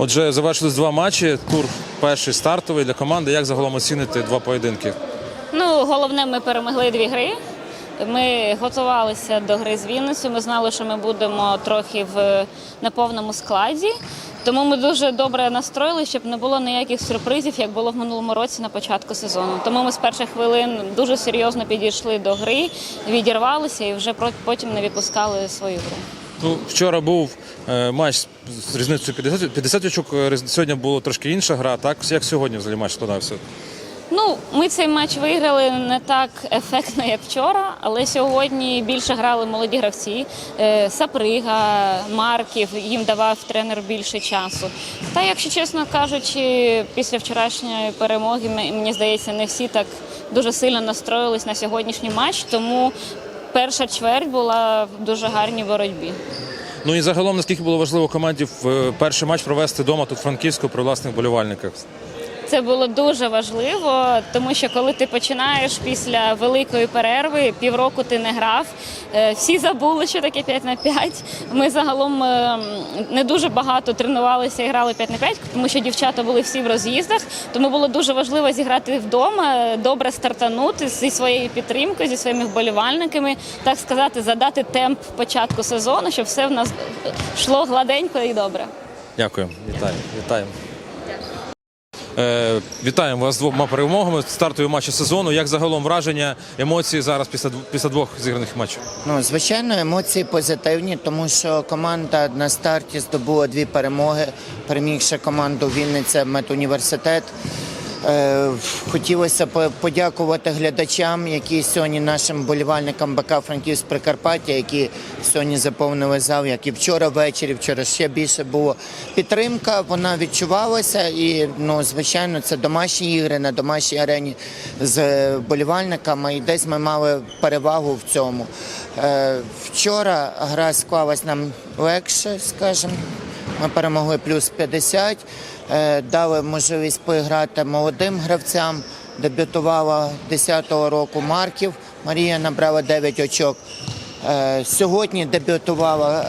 Отже, завершились два матчі. Тур перший стартовий для команди. Як загалом оціните два поєдинки? Ну, головне, ми перемогли дві гри. Ми готувалися до гри з Вінницею. Ми знали, що ми будемо трохи в неповному складі. Тому ми дуже добре настроїли, щоб не було ніяких сюрпризів, як було в минулому році на початку сезону. Тому ми з перших хвилин дуже серйозно підійшли до гри, відірвалися і вже потім не відпускали свою гру. Ну, вчора був е, матч з різницею 50, 50 очок. е, Сьогодні була трошки інша гра. Так як сьогодні взагалі матч складався? Ну, ми цей матч виграли не так ефектно, як вчора, але сьогодні більше грали молоді гравці. Е, Саприга, Марків, їм давав тренер більше часу. Та, якщо чесно кажучи, після вчорашньої перемоги, мені здається, не всі так дуже сильно настроїлись на сьогоднішній матч, тому перша чверть була в дуже гарній боротьбі. Ну і загалом, наскільки було важливо команді в е, перший матч провести вдома тут в Франківську при власних болівальниках? Це було дуже важливо, тому що коли ти починаєш після великої перерви, півроку ти не грав, е, всі забули, що таке 5 на 5. Ми загалом е, не дуже багато тренувалися і грали 5 на 5, тому що дівчата були всі в роз'їздах. Тому було дуже важливо зіграти вдома, добре стартанути зі своєю підтримкою, зі своїми вболівальниками, так сказати, задати темп початку сезону, щоб все в нас йшло гладенько і добре. Дякую, вітаю, вітаємо. Е, вітаємо вас з двома перемогами. Стартові матчі сезону. Як загалом враження, емоції зараз після після двох зіграних матчів? Ну, звичайно, емоції позитивні, тому що команда на старті здобула дві перемоги, перемігши команду Вінниця Медуніверситет. Е, Хотілося б подякувати глядачам, які сьогодні нашим болівальникам БК Франківськ Прикарпаття, які сьогодні заповнили зал, як і вчора ввечері. Вчора ще більше було підтримка. Вона відчувалася, і ну звичайно, це домашні ігри на домашній арені з болівальниками. І десь ми мали перевагу в цьому. Е, Вчора гра склалась нам легше, скажімо. Ми перемогли плюс 50, е, дали можливість поіграти молодим гравцям. Дебютувала 10-го року Марків. Марія набрала 9 очок. Е, Сьогодні дебютувала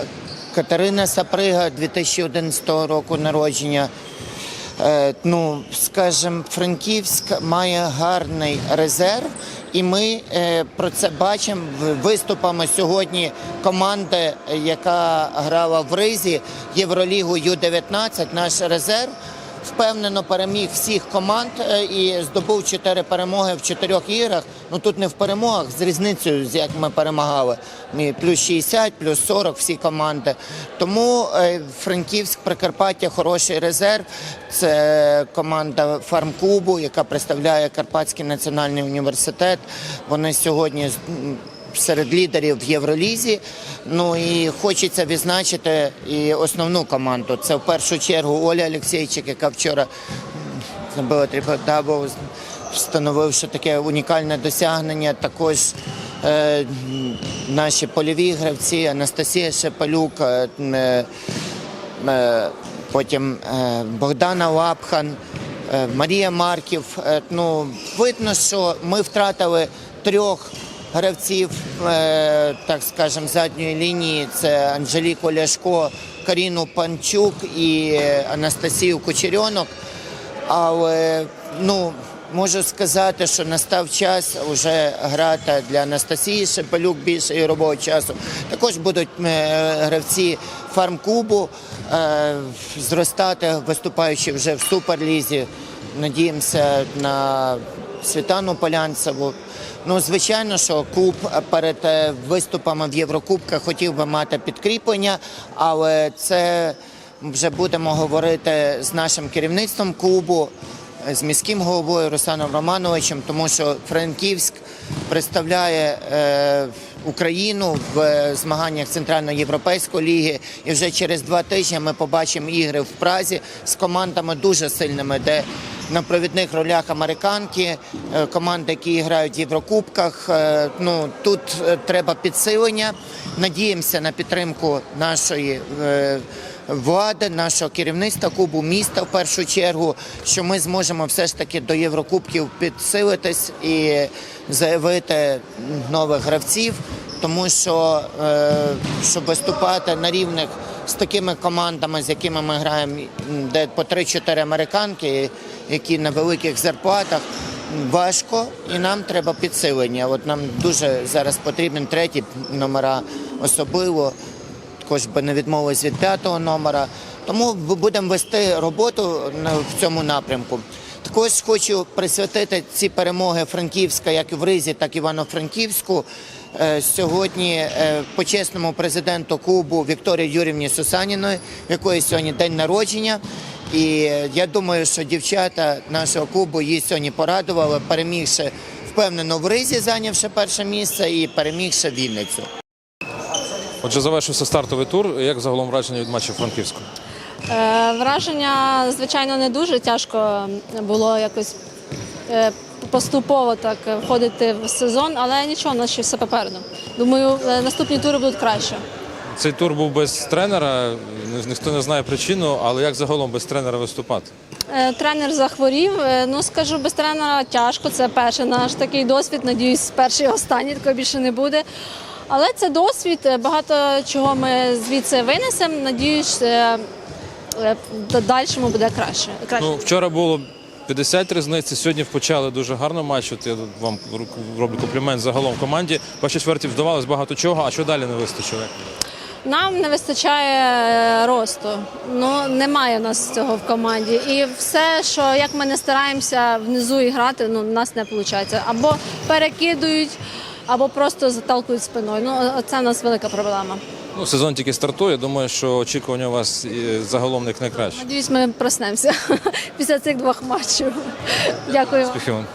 Катерина Саприга 2011 року народження. Е, Ну, скажімо, Франківськ має гарний резерв, і ми е, про це бачимо виступами сьогодні команди, яка грала в Ризі Євролігу Ю-19, наш резерв. Впевнено переміг всіх команд е, і здобув чотири перемоги в чотирьох іграх. Ну тут не в перемогах з різницею, з як ми перемагали. Плюс 60, плюс 40 всі команди. Тому е, Франківськ, Прикарпаття хороший резерв. Це команда фармклубу, яка представляє Карпатський національний університет. Вони сьогодні серед лідерів в Євролізі. Ну і хочеться відзначити і основну команду. Це в першу чергу Оля Олексійчик, яка вчора забила трипл-дабл, встановивши таке унікальне досягнення. Також е, наші польові гравці Анастасія Шепалюк, е, е, е, потім е, Богдана Лапхан, е, Марія Марків. Ну, видно, що ми втратили трьох гравців, е, так скажемо, задньої лінії. Це Анжеліку Ляшко, Каріну Панчук і Анастасію Кучерьонок. Але ну можу сказати, що настав час вже грати для Анастасії Шепелюк більше ігрового часу. Також будуть е, гравці фармклубу е, зростати, виступаючи вже в суперлізі. Надіємося на Світану Полянцеву. Ну, звичайно, що клуб перед е, виступами в Єврокубках хотів би мати підкріплення, але це вже будемо говорити з нашим керівництвом клубу, е, з міським головою Русланом Романовичем, тому що Франківськ представляє е, Україну в е, змаганнях Центральноєвропейської ліги. І вже через два тижні ми побачимо ігри в Празі з командами дуже сильними, де на провідних ролях американки, е, команди, які грають в Єврокубках. Е, Ну тут е, треба підсилення. Надіємося на підтримку нашої. Влади, нашого керівництва клубу міста в першу чергу, що ми зможемо все ж таки до Єврокубків підсилитись і заявити нових гравців, тому що е, щоб виступати на рівних з такими командами, з якими ми граємо, де по 3-4 американки, які на великих зарплатах. Важко і нам треба підсилення. От нам дуже зараз потрібен третій номера особливо. Також би не відмовились від п'ятого номера. Тому будемо вести роботу в цьому напрямку. Також хочу присвятити ці перемоги Франківська, як в Ризі, так і Івано-Франківську. Е, Сьогодні е, почесному президенту клубу Вікторії Юрівні Сусаніної, в якої сьогодні день народження. І е, я думаю, що дівчата нашого клубу її сьогодні порадували, перемігши впевнено в Ризі, зайнявши перше місце, і перемігши Вінницю. Отже, завершився стартовий тур. Як загалом враження від матчу Франківську? Е, Враження, звичайно, не дуже тяжко було якось е, поступово так входити в сезон, але нічого, у нас ще все попереду. Думаю, е, наступні тури будуть краще. Цей тур був без тренера. Ніхто не знає причину, але як загалом без тренера виступати? Тренер захворів. Ну скажу, без тренера тяжко. Це перший наш такий досвід. Надіюсь, перший і останній такого більше не буде. Але це досвід. Багато чого ми звідси винесемо. Надіюсь, в дальшому буде краще. краще. Ну, вчора було 50 різниці, сьогодні почали дуже гарно матч. От я вам роблю комплімент загалом команді. Перші чверті вдавалось багато чого, а що далі не вистачило? Нам не вистачає е, росту. Ну немає у нас цього в команді. І все, що як ми не стараємося внизу і грати, ну у нас не виходить. Або перекидують, або просто заталкують спиною. Ну це у нас велика проблема. Ну, сезон тільки стартує. Думаю, що очікування у вас загалом не найкраще. Надіюсь, ми проснемося після цих двох матчів. Дякую. вам. Вам.